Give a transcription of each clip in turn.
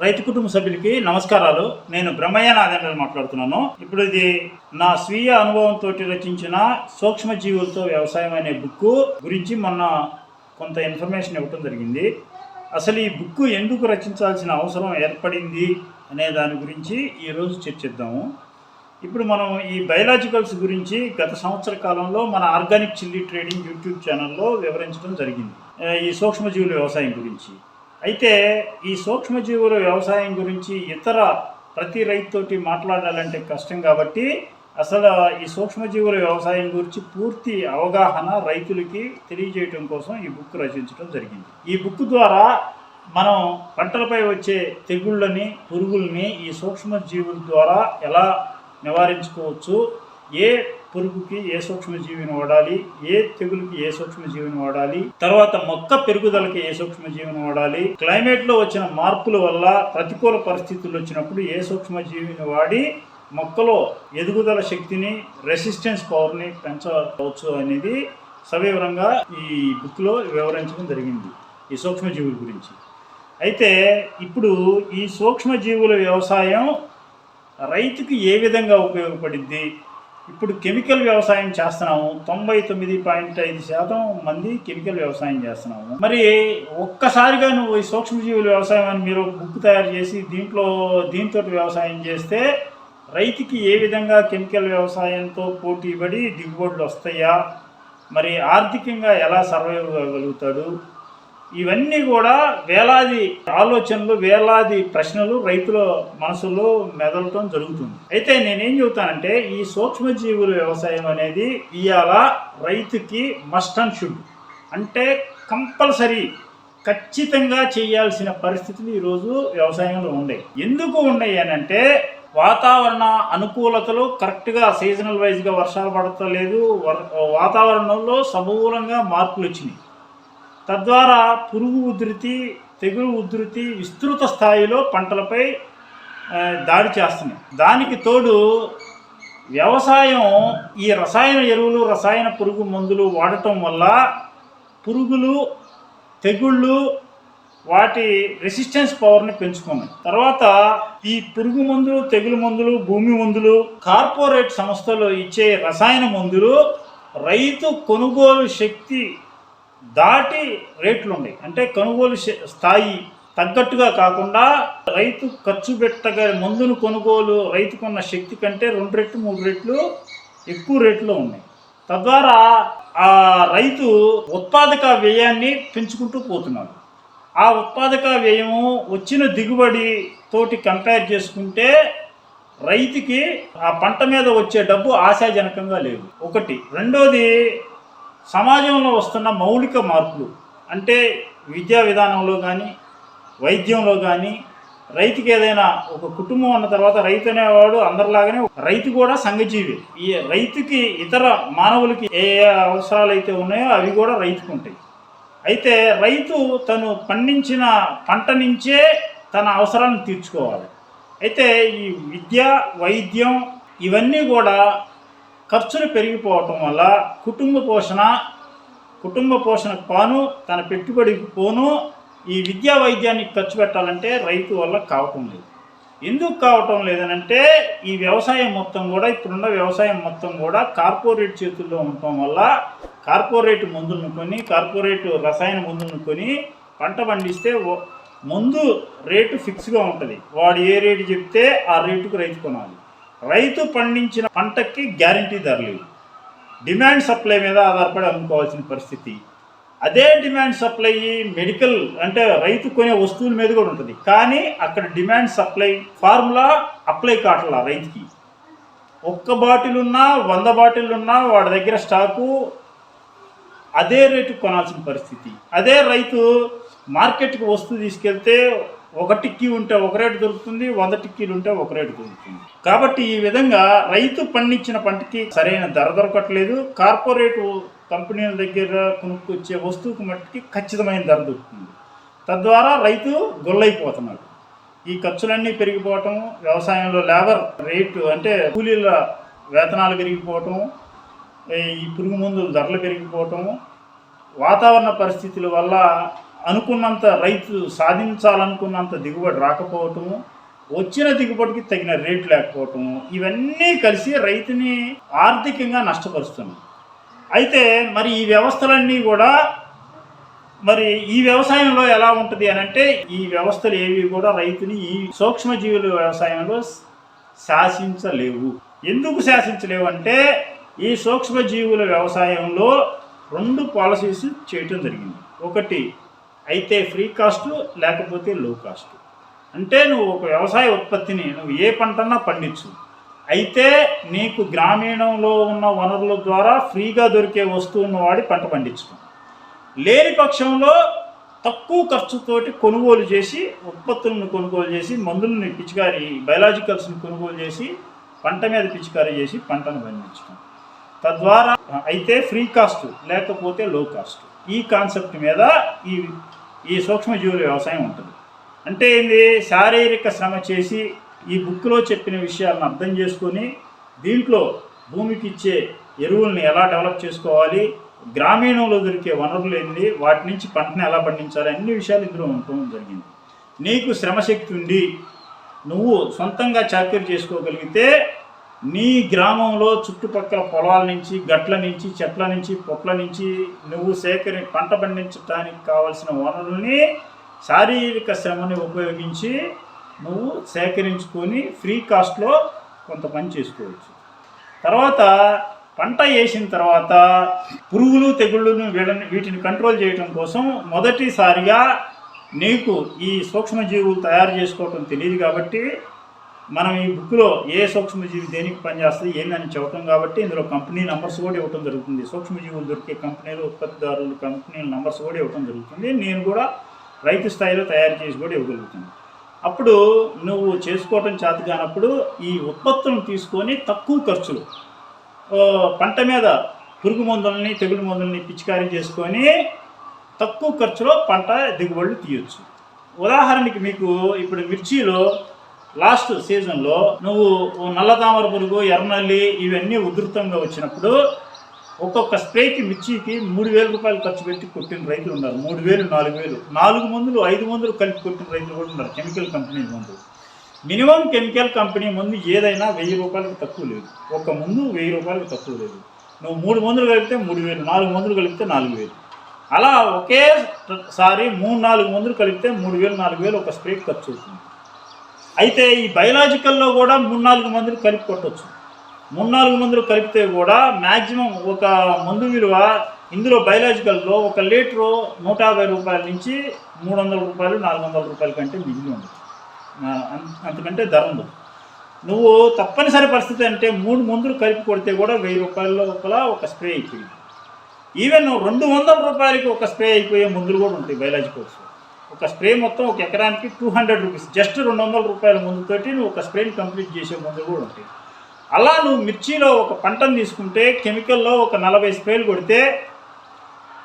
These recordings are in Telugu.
రైతు కుటుంబ సభ్యులకి నమస్కారాలు. నేను బ్రహ్మయ్య నాగేంద్ర మాట్లాడుతున్నాను. ఇప్పుడు ఇది నా స్వీయ అనుభవంతో రచించిన సూక్ష్మ జీవులతో వ్యవసాయం అనే బుక్ గురించి మొన్న కొంత ఇన్ఫర్మేషన్ ఇవ్వటం జరిగింది. అసలు ఈ బుక్ ఎందుకు రచించాల్సిన అవసరం ఏర్పడింది అనే దాని గురించి ఈరోజు చర్చిద్దాము. ఇప్పుడు మనం ఈ బయలాజికల్స్ గురించి గత సంవత్సర కాలంలో మన ఆర్గానిక్ చిల్లీ ట్రేడింగ్ యూట్యూబ్ ఛానల్లో వివరించడం జరిగింది. ఈ సూక్ష్మజీవుల వ్యవసాయం గురించి. అయితే ఈ సూక్ష్మజీవుల వ్యవసాయం గురించి ఇతర ప్రతి రైతుతోటి మాట్లాడాలంటే కష్టం కాబట్టి అసలు ఈ సూక్ష్మజీవుల వ్యవసాయం గురించి పూర్తి అవగాహన రైతులకి తెలియజేయటం కోసం ఈ బుక్ రచించడం జరిగింది. ఈ బుక్ ద్వారా మనం పంటలపై వచ్చే తెగుళ్ళని పురుగుల్ని ఈ సూక్ష్మజీవుల ద్వారా ఎలా నివారించుకోవచ్చు ఏ పురుగుకి ఏ సూక్ష్మజీవిని వాడాలి ఏ తెగులుకి ఏ సూక్ష్మజీవిని వాడాలి తర్వాత మొక్క పెరుగుదలకి ఏ సూక్ష్మజీవిని వాడాలి క్లైమేట్లో వచ్చిన మార్పుల వల్ల ప్రతికూల పరిస్థితులు వచ్చినప్పుడు ఏ సూక్ష్మజీవిని వాడి మొక్కలో ఎదుగుదల శక్తిని రెసిస్టెన్స్ పవర్ని పెంచవచ్చు అనేది సవివరంగా ఈ బుక్లో వివరించడం జరిగింది ఈ సూక్ష్మజీవుల గురించి. అయితే ఇప్పుడు ఈ సూక్ష్మజీవుల వ్యవసాయం రైతుకి ఏ విధంగా ఉపయోగపడింది ఇప్పుడు కెమికల్ వ్యవసాయం చేస్తున్నాము. తొంభై తొమ్మిది పాయింట్ ఐదు శాతం మంది కెమికల్ వ్యవసాయం చేస్తున్నాము. మరి ఒక్కసారిగా నువ్వు ఈ సూక్ష్మజీవుల వ్యవసాయం అని మీరు బుక్ తయారు చేసి దీంట్లో దీంతో వ్యవసాయం చేస్తే రైతుకి ఏ విధంగా కెమికల్ వ్యవసాయంతో పోటీ పడి దిగుబడులు వస్తాయా? మరి ఆర్థికంగా ఎలా సర్వైవ్ అవ్వగలుగుతాడు? ఇవన్నీ కూడా వేలాది ఆలోచనలు వేలాది ప్రశ్నలు రైతుల మనసులో మెదలటం జరుగుతుంది. అయితే నేనేం చెబుతానంటే ఈ సూక్ష్మజీవుల వ్యవసాయం అనేది ఇవాళ రైతుకి మస్ట్ అండ్ షుడ్. అంటే కంపల్సరీ ఖచ్చితంగా చేయాల్సిన పరిస్థితులు ఈరోజు వ్యవసాయంలో ఉన్నాయి ఎందుకు ఉన్నాయి అని అంటే వాతావరణ అనుకూలతలు కరెక్ట్గా సీజనల్ వైజ్గా వర్షాలు పడతలేదు. వర్- వాతావరణంలో సమూలంగా మార్పులు వచ్చినాయి. తద్వారా పురుగు ఉధృతి తెగులు ఉధృతి విస్తృత స్థాయిలో పంటలపై దాడి చేస్తున్నాయి. దానికి తోడు వ్యవసాయం ఈ రసాయన ఎరువులు రసాయన పురుగు మందులు వాడటం వల్ల పురుగులు తెగుళ్ళు వాటి రెసిస్టెన్స్ పవర్ని పెంచుకున్నాయి. తర్వాత ఈ పురుగు మందులు తెగులు మందులు భూమి మందులు కార్పొరేట్ సంస్థలు ఇచ్చే రసాయన మందులు రైతు కొనుగోలు శక్తి దాటి రేట్లు ఉన్నాయి అంటే కొనుగోలు స్థాయి తగ్గట్టుగా కాకుండా రైతు ఖర్చు పెట్టగా మందును కొనుగోలు రైతుకున్న శక్తి కంటే రెండు రెట్లు మూడు రెట్లు ఎక్కువ రేట్లో ఉన్నాయి. తద్వారా ఆ రైతు ఉత్పాదక వ్యయాన్ని పెంచుకుంటూ పోతున్నాడు. ఆ ఉత్పాదక వ్యయము వచ్చిన దిగుబడి తోటి కంపేర్ చేసుకుంటే రైతుకి ఆ పంట మీద వచ్చే డబ్బు ఆశాజనకంగా లేదు. ఒకటి. రెండోది సమాజంలో వస్తున్న మౌలిక మార్పులు అంటే విద్యా విధానంలో కానీ వైద్యంలో కానీ రైతుకి ఏదైనా ఒక కుటుంబం ఉన్న తర్వాత రైతు అనేవాడు అందరిలాగానే రైతు కూడా సంఘజీవి. ఈ రైతుకి ఇతర మానవులకి ఏ ఏ అవసరాలు అయితే ఉన్నాయో అవి కూడా రైతుకు ఉంటాయి. అయితే రైతు తను పండించిన పంట నుంచే తన అవసరాలను తీర్చుకోవాలి. అయితే ఈ విద్య వైద్యం ఇవన్నీ కూడా ఖర్చులు పెరిగిపోవటం వల్ల కుటుంబ పోషణ కుటుంబ పోషణకు పాను తన పెట్టుబడికి పోను ఈ విద్యా వైద్యానికి ఖర్చు పెట్టాలంటే రైతు వల్ల కావటం లేదు. ఎందుకు కావటం లేదనంటే ఈ వ్యవసాయం మొత్తం కూడా ఇప్పుడున్న వ్యవసాయం మొత్తం కూడా కార్పొరేట్ చేతుల్లో ఉండటం వల్ల కార్పొరేట్ మందులను కొని కార్పొరేట్ రసాయన మందులను కొని పంట పండిస్తే ముందు రేటు ఫిక్స్గా ఉంటుంది. వాడు ఏ రేటు చెప్తే ఆ రేటుకు రైతు కొనాలి. రైతు పండించిన పంటకి గ్యారంటీ ధర లేదు. డిమాండ్ సప్లై మీద ఆధారపడి అమ్ముకోవాల్సిన పరిస్థితి. అదే డిమాండ్ సప్లై మెడికల్ అంటే రైతు కొనే వస్తువుల మీద కూడా ఉంటుంది. కానీ అక్కడ డిమాండ్ సప్లై ఫార్ములా అప్లై కావట్లా రైతుకి. ఒక్క బాటిల్ ఉన్నా వంద బాటిల్ ఉన్నా వాడి దగ్గర స్టాకు అదే రేటు కొనాల్సిన పరిస్థితి. అదే రైతు మార్కెట్కి వస్తువు తీసుకెళ్తే ఒక టిక్కీ ఉంటే ఒక రేటు దొరుకుతుంది వంద టిక్కీలు ఉంటే ఒక రేటు దొరుకుతుంది. కాబట్టి ఈ విధంగా రైతు పండించిన పంటకి సరైన ధర దొరకట్లేదు. కార్పొరేట్ కంపెనీల దగ్గర కొనుక్కొచ్చే వస్తువుకి మట్టికి ఖచ్చితమైన ధర దొరుకుతుంది. తద్వారా రైతు గొల్లైపోతున్నాడు. ఈ ఖర్చులన్నీ పెరిగిపోవటం వ్యవసాయంలో లేబర్ రేటు అంటే కూలీల వేతనాలు పెరిగిపోవటం ఈ పురుగు మందుల ధరలు పెరిగిపోవటం వాతావరణ పరిస్థితుల వల్ల అనుకున్నంత రైతు సాధించాలనుకున్నంత దిగుబడి రాకపోవటము వచ్చిన దిగుబడికి తగిన రేటు లేకపోవటము ఇవన్నీ కలిసి రైతుని ఆర్థికంగా నష్టపరుస్తున్నాయి అయితే మరి ఈ వ్యవస్థలన్నీ కూడా మరి ఈ వ్యవసాయంలో ఎలా ఉంటుంది అని అంటే ఈ వ్యవస్థలు ఏవి కూడా రైతుని ఈ సూక్ష్మజీవుల వ్యవసాయంలో శాసించలేవు. ఎందుకు శాసించలేవు అంటే ఈ సూక్ష్మజీవుల వ్యవసాయంలో రెండు పాలసీస్ చేయటం జరిగింది. ఒకటి అయితే ఫ్రీ కాస్ట్లు లేకపోతే లో కాస్ట్ అంటే నువ్వు ఒక వ్యవసాయ ఉత్పత్తిని నువ్వు ఏ పంటన్నా పండించు. అయితే నీకు గ్రామీణంలో ఉన్న వనరుల ద్వారా ఫ్రీగా దొరికే వస్తువును వాడి పంట పండించడం లేని పక్షంలో తక్కువ ఖర్చుతోటి కొనుగోలు చేసి ఉత్పత్తులను కొనుగోలు చేసి మందులను పిచికారి బయలాజికల్స్ని కొనుగోలు చేసి పంట మీద పిచికారీ చేసి పంటను పండించడం తద్వారా అయితే ఫ్రీ కాస్ట్ లేకపోతే లో కాస్ట్ ఈ కాన్సెప్ట్ మీద ఈ ఈ సూక్ష్మజీవుల వ్యవసాయం ఉంటుంది. అంటే ఏంది? శారీరక శ్రమ చేసి ఈ బుక్లో చెప్పిన విషయాలను అర్థం చేసుకొని దీంట్లో భూమికి ఇచ్చే ఎరువుల్ని ఎలా డెవలప్ చేసుకోవాలి? గ్రామీణంలో దొరికే వనరులు ఏంది? వాటి నుంచి పంటను ఎలా పండించాలి? అన్ని విషయాలు ఇందులో ఉండటం జరిగింది. నీకు శ్రమశక్తి ఉండి నువ్వు సొంతంగా చాకరీ చేసుకోగలిగితే నీ గ్రామంలో చుట్టుపక్కల పొలాల నుంచి గట్ల నుంచి చెట్ల నుంచి పొట్ల నుంచి నువ్వు సేకరి పంట పండించడానికి కావలసిన వనరుల్ని శారీరక శ్రమని ఉపయోగించి నువ్వు సేకరించుకొని ఫ్రీ కాస్ట్లో కొంత పని చేసుకోవచ్చు. తర్వాత పంట వేసిన తర్వాత పురుగులు తెగుళ్ళను వీళ్ళని వీటిని కంట్రోల్ చేయడం కోసం మొదటిసారిగా నీకు ఈ సూక్ష్మజీవులు తయారు చేసుకోవటం తెలియదు కాబట్టి మనం ఈ బుక్లో ఏ సూక్ష్మజీవి దేనికి పనిచేస్తుంది ఏందని చెప్పటం కాబట్టి ఇందులో కంపెనీ నంబర్స్ కూడా ఇవ్వటం జరుగుతుంది. సూక్ష్మజీవులు దొరికే కంపెనీలు ఉత్పత్తిదారులు కంపెనీల నంబర్స్ కూడా ఇవ్వటం జరుగుతుంది. నేను కూడా రైతు స్థాయిలో తయారు చేసి కూడా ఇవ్వగలుగుతాను. అప్పుడు నువ్వు చేసుకోవటం చేత కానప్పుడు ఈ ఉత్పత్తులను తీసుకొని తక్కువ ఖర్చులు పంట మీద పురుగు మందులని తెగులు మందులని పిచికారీ చేసుకొని తక్కువ ఖర్చులో పంట దిగుబడులు తీయొచ్చు. ఉదాహరణకి మీకు ఇప్పుడు మిర్చిలో లాస్ట్ సీజన్లో నువ్వు నల్ల తామర పురుగు ఎర్రనల్లి ఇవన్నీ ఉధృతంగా వచ్చినప్పుడు ఒక్కొక్క స్ప్రేకి మిర్చికి మూడు వేల రూపాయలు ఖర్చు పెట్టి కొట్టిన రైతులు ఉన్నారు. మూడు వేలు నాలుగు వేలు. నాలుగు మందులు ఐదు మందులు కలిపి కొట్టిన రైతులు కూడా ఉన్నారు. కెమికల్ కంపెనీ మందులు మినిమం కెమికల్ కంపెనీ ముందు ఏదైనా వెయ్యి రూపాయలకు తక్కువ లేదు. ఒక ముందు వెయ్యి రూపాయలకు తక్కువ లేదు. నువ్వు మూడు మందులు కలిపితే మూడు వేలు నాలుగు మందులు కలిపితే నాలుగు వేలు. అలా ఒకేసారి మూడు నాలుగు మందులు కలిపితే మూడు వేలు నాలుగు వేలు ఒక స్ప్రేకి ఖర్చు అవుతుంది. అయితే ఈ బయలాజికల్లో కూడా మూడు నాలుగు మందులు కలిపి కొట్టచ్చు. మూడు నాలుగు మందులు కలిపితే కూడా మ్యాక్సిమం ఒక మందు విలువ ఇందులో బయలాజికల్లో ఒక లీటరు నూట యాభై రూపాయల నుంచి మూడు వందల రూపాయలు నాలుగు వందల రూపాయల కంటే మిగిలి ఉంది అంతకంటే ధర ఉండదు. నువ్వు తప్పనిసరి పరిస్థితి అంటే మూడు మందులు కలిపి కొడితే కూడా వెయ్యి రూపాయల లోపల ఒక స్ప్రే అయిపోయింది. ఈవెన్ రెండు వందల రూపాయలకి ఒక స్ప్రే అయిపోయే మందులు కూడా ఉంటాయి బయలాజికల్స్ ఒక స్ప్రే మొత్తం ఒక ఎకరానికి టూ హండ్రెడ్ రూపీస్. జస్ట్ రెండు వందల రూపాయల ముందుతోటి నువ్వు ఒక స్ప్రేని కంప్లీట్ చేసే మందులు కూడా ఉంటాయి అలా నువ్వు మిర్చిలో ఒక పంటను తీసుకుంటే కెమికల్లో ఒక నలభై స్ప్రేలు కొడితే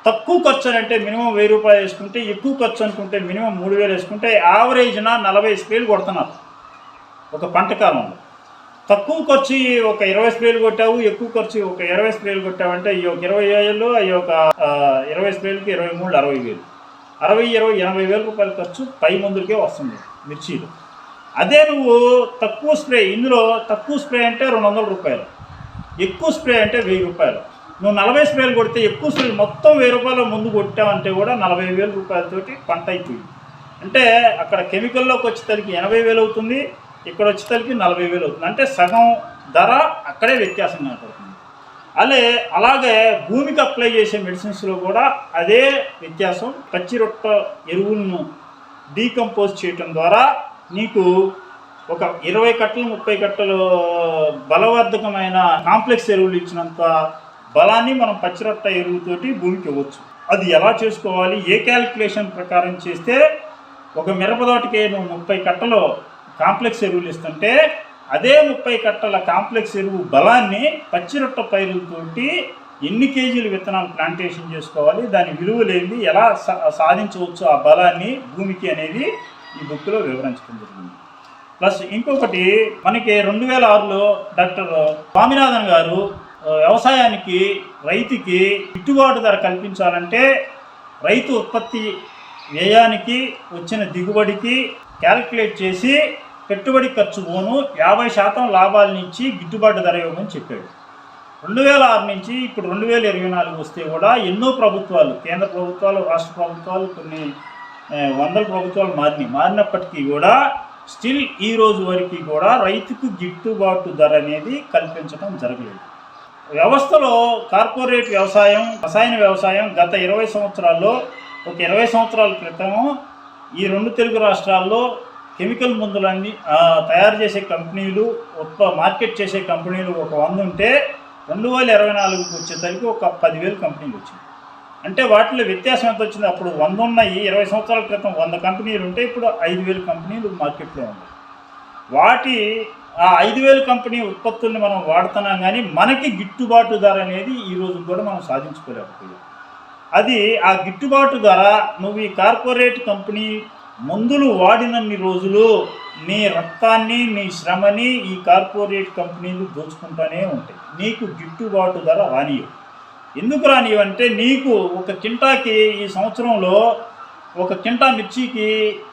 తక్కువ ఖర్చు అని అంటే మినిమం వెయ్యి రూపాయలు వేసుకుంటే ఎక్కువ ఖర్చు అనుకుంటే మినిమం మూడు వేలు వేసుకుంటే యావరేజ్న నలభై స్ప్రేలు కొడుతున్నారు ఒక పంట కాలంలో. తక్కువ ఖర్చు ఒక ఇరవై స్ప్రేలు కొట్టావు ఎక్కువ ఖర్చు ఒక ఇరవై స్ప్రేలు కొట్టావంటే ఈ ఒక ఇరవై వేలు ఈ ఒక ఇరవై స్ప్రేలకి ఇరవై మూడు అరవై వేలు. అరవై ఇరవై ఎనభై వేల రూపాయల ఖర్చు పై మందులకే వస్తుంది మిర్చీలు. అదే నువ్వు తక్కువ స్ప్రే ఇందులో తక్కువ స్ప్రే అంటే రెండు వందల రూపాయలు ఎక్కువ స్ప్రే అంటే వెయ్యి రూపాయలు. నువ్వు నలభై స్ప్రేలు కొడితే ఎక్కువ స్ప్రేలు మొత్తం వెయ్యి రూపాయల ముందు కొట్టావంటే కూడా నలభై వేల రూపాయలతోటి పంట అయిపోయింది. అంటే అక్కడ కెమికల్లోకి వచ్చేసరికి ఎనభై వేలు అవుతుంది ఇక్కడ వచ్చేసరికి నలభై వేలు అవుతుంది. అంటే సగం ధర అక్కడే వ్యత్యాసం కనపడుతుంది అలే అలాగే భూమికి అప్లై చేసే మెడిసిన్స్లో కూడా అదే వ్యత్యాసం పచ్చి రొట్ట ఎరువులను డీకంపోజ్ చేయటం ద్వారా నీకు ఒక ఇరవై కట్టలు ముప్పై కట్టలు బలవర్ధకమైన కాంప్లెక్స్ ఎరువులు ఇచ్చినంత బలాన్ని మనం పచ్చిరొట్ట ఎరువుతోటి భూమికి ఇవ్వచ్చు. అది ఎలా చేసుకోవాలి? ఏ క్యాలిక్యులేషన్ ప్రకారం చేస్తే ఒక మిరపదోటకి నువ్వు ముప్పై కట్టలు కాంప్లెక్స్ ఎరువులు ఇస్తుంటే అదే ముప్పై కట్టల కాంప్లెక్స్ ఎరువు బలాన్ని పచ్చిరొట్ట పైరులతోటి ఎన్ని కేజీలు విత్తనాలు ప్లాంటేషన్ చేసుకోవాలి దాని విలువలేమి ఎలా సా సాధించవచ్చు ఆ బలాన్ని భూమికి అనేది ఈ బుక్లో వివరించడం జరిగింది. ప్లస్ ఇంకొకటి మనకి రెండు వేల ఆరులో డాక్టర్ స్వామినాథన్ గారు వ్యవసాయానికి రైతుకి గిట్టుబాటు ధర కల్పించాలంటే రైతు ఉత్పత్తి వ్యయానికి వచ్చిన దిగుబడికి క్యాలిక్యులేట్ చేసి పెట్టుబడి ఖర్చు పోను యాభై శాతం లాభాల నుంచి గిట్టుబాటు ధర ఇవ్వమని చెప్పాడు. రెండు వేల ఆరు నుంచి ఇప్పుడు రెండు వేల ఇరవై నాలుగు వస్తే కూడా ఎన్నో ప్రభుత్వాలు కేంద్ర ప్రభుత్వాలు రాష్ట్ర ప్రభుత్వాలు కొన్ని వందల ప్రభుత్వాలు మారినాయి. మారినప్పటికీ కూడా స్టిల్ ఈ రోజు వరకు కూడా రైతుకు గిట్టుబాటు ధర అనేది కల్పించడం జరగలేదు. వ్యవస్థలో కార్పొరేట్ వ్యవసాయం రసాయన వ్యవసాయం గత ఇరవై సంవత్సరాల్లో ఒక ఇరవై సంవత్సరాల క్రితం ఈ రెండు తెలుగు రాష్ట్రాల్లో కెమికల్ మందులన్నీ తయారు చేసే కంపెనీలు ఉత్ప మార్కెట్ చేసే కంపెనీలు ఒక వంద ఉంటే రెండు వేల ఇరవై నాలుగుకి వచ్చేసరికి ఒక పదివేలు కంపెనీలు వచ్చింది అంటే వాటిలో వ్యత్యాసం ఎంత వచ్చింది? అప్పుడు వంద ఉన్నాయి ఇరవై సంవత్సరాల క్రితం వంద కంపెనీలు ఉంటే ఇప్పుడు ఐదు వేలు కంపెనీలు మార్కెట్లో ఉన్నాయి. వాటి ఆ ఐదు వేల కంపెనీ ఉత్పత్తుల్ని మనం వాడుతున్నాం కానీ మనకి గిట్టుబాటు ధర అనేది ఈ రోజు కూడా మనం సాధించుకోలేకపోయాం. అది ఆ గిట్టుబాటు ధర నువ్వు ఈ కార్పొరేట్ కంపెనీ మందులు వాడినన్ని రోజులు నీ రక్తాన్ని నీ శ్రమని ఈ కార్పొరేట్ కంపెనీలు దోచుకుంటూనే ఉంటాయి. నీకు గిట్టుబాటు ధర రానియవు ఎందుకు రానివంటే నీకు ఒక కింటాకి ఈ సంవత్సరంలో ఒక కింటా మిర్చికి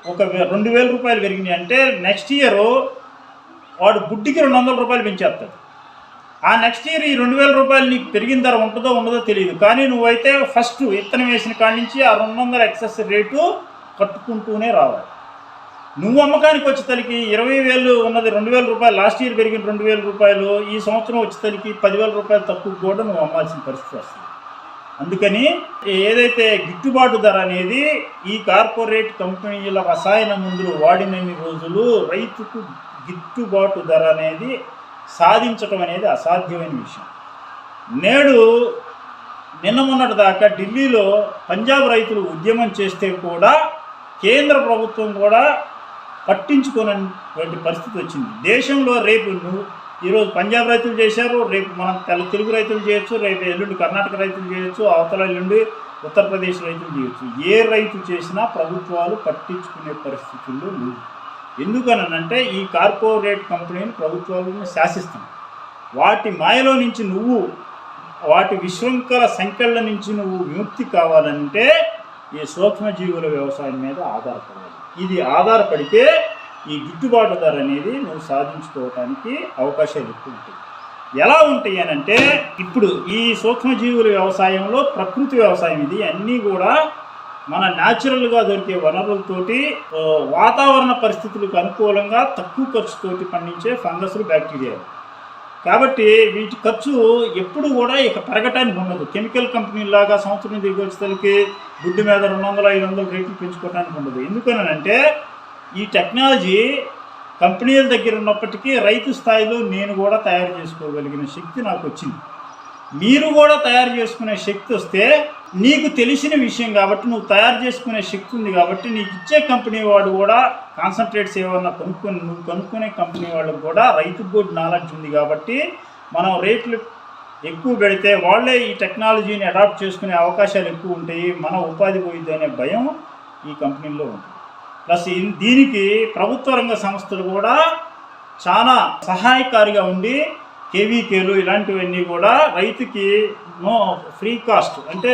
ఒక రెండు వేల రూపాయలు పెరిగినాయి అంటే నెక్స్ట్ ఇయర్ వాడు బుడ్డికి రెండు వందల రూపాయలు పెంచేస్తాడు. ఆ నెక్స్ట్ ఇయర్ ఈ రెండు వేల రూపాయలు నీకు పెరిగిన ధర ఉంటుందో ఉండదో తెలియదు. కానీ నువ్వైతే ఫస్ట్ విత్తనం వేసిన కాడి నుంచి ఆ రెండు వందల ఎక్సెస్ రేటు కట్టుకుంటూనే రావాలి. నువ్వు అమ్మకానికి వచ్చేసరికి ఇరవై వేలు ఉన్నది రెండు వేల రూపాయలు లాస్ట్ ఇయర్ పెరిగిన రెండు వేల రూపాయలు ఈ సంవత్సరం వచ్చేసరికి పదివేల రూపాయలు తక్కువ కూడా నువ్వు అమ్మాల్సిన పరిస్థితి వస్తుంది. అందుకని ఏదైతే గిట్టుబాటు ధర అనేది ఈ కార్పొరేట్ కంపెనీల రసాయన మందులు వాడినన్ని రోజులు రైతుకు గిట్టుబాటు ధర అనేది సాధించటం అనేది అసాధ్యమైన విషయం. నేడు నిన్న మొన్నటి దాకా ఢిల్లీలో పంజాబ్ రైతులు ఉద్యమం చేస్తే కూడా కేంద్ర ప్రభుత్వం కూడా పట్టించుకోనటువంటి పరిస్థితి వచ్చింది. దేశంలో రేపు నువ్వు ఈరోజు పంజాబ్ రైతులు చేశారు రేపు మనం తెల తెలుగు రైతులు చేయొచ్చు రేపు ఎల్లుండి కర్ణాటక రైతులు చేయొచ్చు అవతల ఎల్లుండి ఉత్తరప్రదేశ్ రైతులు చేయొచ్చు. ఏ రైతు చేసినా ప్రభుత్వాలు పట్టించుకునే పరిస్థితుల్లో లేదు ఎందుకనంటే ఈ కార్పొరేట్ కంపెనీని ప్రభుత్వాలను శాసిస్తున్నాయి వాటి మాయలో నుంచి నువ్వు వాటి విశృంఖల సంఖ్యల నుంచి నువ్వు విముక్తి కావాలంటే ఈ సూక్ష్మజీవుల వ్యవసాయం మీద ఆధారపడాలి. ఇది ఆధారపడితే ఈ గిట్టుబాటు ధర అనేది నువ్వు సాధించుకోవటానికి అవకాశాలు ఎక్కువ ఉంటాయి ఎలా ఉంటాయి అని అంటే ఇప్పుడు ఈ సూక్ష్మజీవుల వ్యవసాయంలో ప్రకృతి వ్యవసాయం ఇది. అన్నీ కూడా మన న్యాచురల్గా దొరికే వనరులతోటి వాతావరణ పరిస్థితులకు అనుకూలంగా తక్కువ ఖర్చుతోటి పండించే ఫంగస్లు బ్యాక్టీరియాలు. కాబట్టి వీటి ఖర్చు ఎప్పుడు కూడా ఇక పెరగటానికి ఉండదు. కెమికల్ కంపెనీలాగా సంవత్సరం దిగి వచ్చేసరికి గుడ్డు మీద రెండు వందల ఐదు వందల రేట్లు పెంచుకోవడానికి ఉండదు. ఎందుకనంటే ఈ టెక్నాలజీ కంపెనీల దగ్గర ఉన్నప్పటికీ రైతు స్థాయిలో నేను కూడా తయారు చేసుకోగలిగిన శక్తి నాకు వచ్చింది. మీరు కూడా తయారు చేసుకునే శక్తి వస్తే నీకు తెలిసిన విషయం కాబట్టి నువ్వు తయారు చేసుకునే శక్తి ఉంది కాబట్టి నీకు ఇచ్చే కంపెనీ వాడు కూడా కాన్సన్ట్రేట్స్ ఏమన్నా కొనుక్కొని నువ్వు కొనుక్కునే కంపెనీ వాళ్ళకు కూడా రైతు బోర్డు నాలెడ్జ్ ఉంది కాబట్టి మనం రేట్లు ఎక్కువ పెడితే వాళ్ళే ఈ టెక్నాలజీని అడాప్ట్ చేసుకునే అవకాశాలు ఎక్కువ ఉంటాయి మన ఉపాధి పోయిద్ది అనే భయం ఈ కంపెనీల్లో ఉంటుంది ప్లస్ దీనికి ప్రభుత్వ రంగ సంస్థలు కూడా చాలా సహాయకారిగా ఉండి కేవీకేలు ఇలాంటివన్నీ కూడా రైతుకి నో ఫ్రీ కాస్ట్. అంటే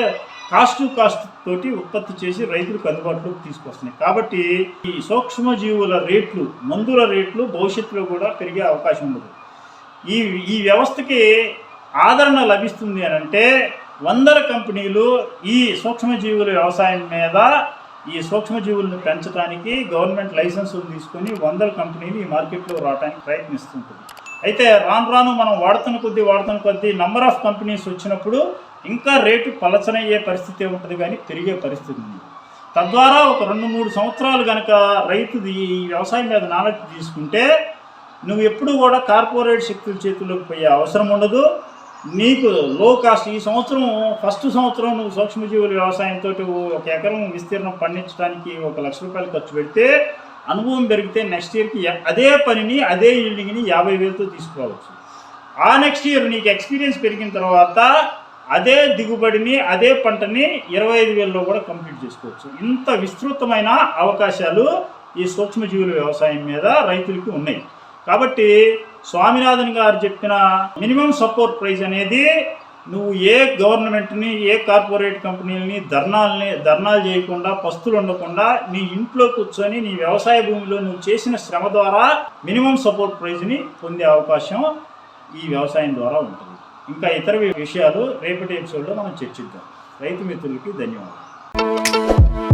కాస్ట్ టు కాస్ట్ తోటి ఉత్పత్తి చేసి రైతులకు అందుబాటులోకి తీసుకొస్తున్నాయి. కాబట్టి ఈ సూక్ష్మజీవుల రేట్లు మందుల రేట్లు భవిష్యత్తులో కూడా పెరిగే అవకాశం ఉండదు. ఈ ఈ వ్యవస్థకి ఆదరణ లభిస్తుంది అని అంటే వందల కంపెనీలు ఈ సూక్ష్మజీవుల వ్యవసాయం మీద ఈ సూక్ష్మజీవులను పెంచడానికి గవర్నమెంట్ లైసెన్సులు తీసుకొని వందల కంపెనీలు ఈ మార్కెట్లో రావడానికి ప్రయత్నిస్తుంటుంది. అయితే రాను రాను మనం వాడుతున్న కొద్దీ వాడుతున్న కొద్దీ నంబర్ ఆఫ్ కంపెనీస్ వచ్చినప్పుడు ఇంకా రేటు పలచనయ్యే పరిస్థితి ఉంటుంది కానీ పెరిగే పరిస్థితి ఉంది. తద్వారా ఒక రెండు మూడు సంవత్సరాలు కనుక రైతు ఈ వ్యవసాయం మీద నాలెడ్జ్ తీసుకుంటే నువ్వు ఎప్పుడు కూడా కార్పొరేట్ శక్తుల చేతుల్లోకి పోయే అవసరం ఉండదు. నీకు లో కాస్ట్ ఈ సంవత్సరం ఫస్ట్ సంవత్సరం నువ్వు సూక్ష్మజీవుల వ్యవసాయంతో ఒక ఎకరం విస్తీర్ణం పండించడానికి ఒక లక్ష రూపాయలు ఖర్చు పెడితే అనుభవం పెరిగితే నెక్స్ట్ ఇయర్కి అదే పనిని అదే ఈల్డింగ్ని యాభై వేలతో తీసుకోవచ్చు. ఆ నెక్స్ట్ ఇయర్ నీకు ఎక్స్పీరియన్స్ పెరిగిన తర్వాత అదే దిగుబడిని అదే పంటని ఇరవై ఐదు వేలలో కూడా కంప్లీట్ చేసుకోవచ్చు. ఇంత విస్తృతమైన అవకాశాలు ఈ సూక్ష్మజీవుల వ్యవసాయం మీద రైతులకి ఉన్నాయి. కాబట్టి స్వామినాథన్ గారు చెప్పిన మినిమం సపోర్ట్ ప్రైస్ అనేది నువ్వు ఏ గవర్నమెంట్ని ఏ కార్పొరేట్ కంపెనీలని ధర్నాల్ని ధర్నాలు చేయకుండా పస్తులు ఉండకుండా నీ ఇంట్లో కూర్చొని నీ వ్యవసాయ భూమిలో నువ్వు చేసిన శ్రమ ద్వారా మినిమం సపోర్ట్ ప్రైజ్ని పొందే అవకాశం ఈ వ్యవసాయం ద్వారా ఉంటుంది. ఇంకా ఇతర విషయాలు రేపటి ఎపిసోడ్లో మనం చర్చిద్దాం. రైతు మిత్రులకి ధన్యవాదాలు.